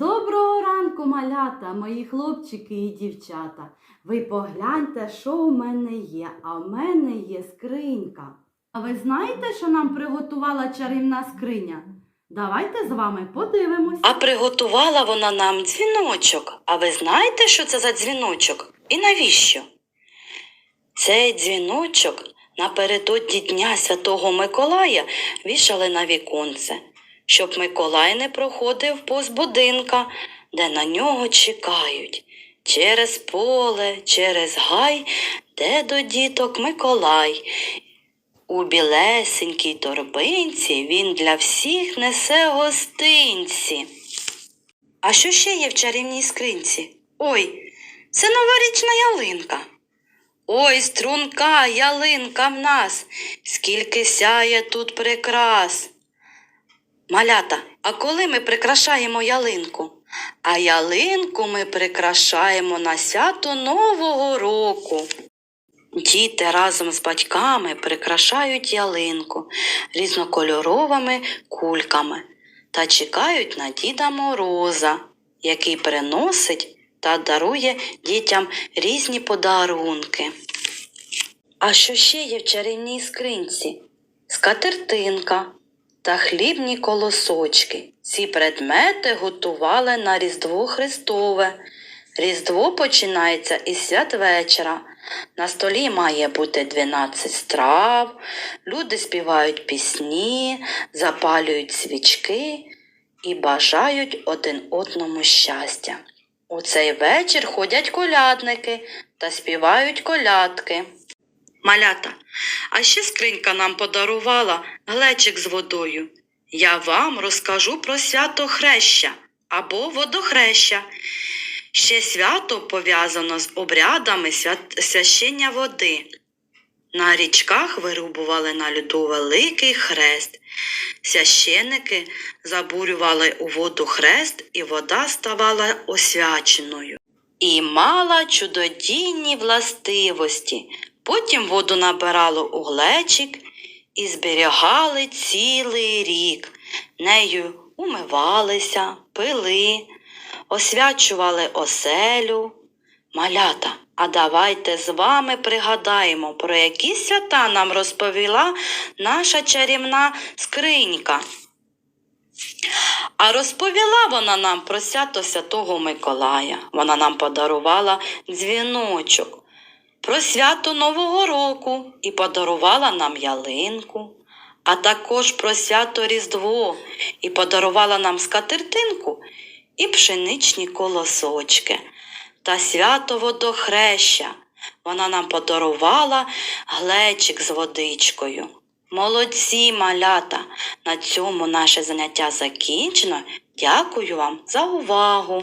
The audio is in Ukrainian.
Доброго ранку, малята, мої хлопчики і дівчата. Ви погляньте, що у мене є, а в мене є скринька. А ви знаєте, що нам приготувала чарівна скриня? Давайте з вами подивимось. А приготувала вона нам дзвіночок. А ви знаєте, що це за дзвіночок? І навіщо? Цей дзвіночок напередодні Дня Святого Миколая вішали на віконце, щоб Миколай не проходив повз будинка, де на нього чекають. Через поле, через гай, де до діток Миколай. У білесенькій торбинці він для всіх несе гостинці. А що ще є в чарівній скринці? Ой, це новорічна ялинка. Ой, струнка ялинка в нас, скільки сяє тут прикрас. Малята, а коли ми прикрашаємо ялинку? А ялинку ми прикрашаємо на свято Нового року. Діти разом з батьками прикрашають ялинку різнокольоровими кульками та чекають на Діда Мороза, який приносить та дарує дітям різні подарунки. А що ще є в чарівній скринці? Скатертинка та хлібні колосочки. Ці предмети готували на Різдво Христове. Різдво починається із святвечора. На столі має бути 12 страв, люди співають пісні, запалюють свічки і бажають один одному щастя. У цей вечір ходять колядники та співають колядки. Малята, а ще скринька нам подарувала глечик з водою. Я вам розкажу про свято хреща або водохреща. Ще свято пов'язано з обрядами священня води. На річках вирубували на льоду великий хрест. Священники забурювали у воду хрест, і вода ставала освяченою. І мала чудодійні властивості. Потім воду набирало у глечик і зберігали цілий рік. Нею умивалися, пили, освячували оселю. Малята, а давайте з вами пригадаємо, про які свята нам розповіла наша чарівна скринька. А розповіла вона нам про свято Святого Миколая. Вона нам подарувала дзвіночок, про свято Нового року і подарувала нам ялинку, а також про свято Різдво і подарувала нам скатертинку і пшеничні колосочки та свято водохреща. Вона нам подарувала глечик з водичкою. Молодці малята! На цьому наше заняття закінчено. Дякую вам за увагу!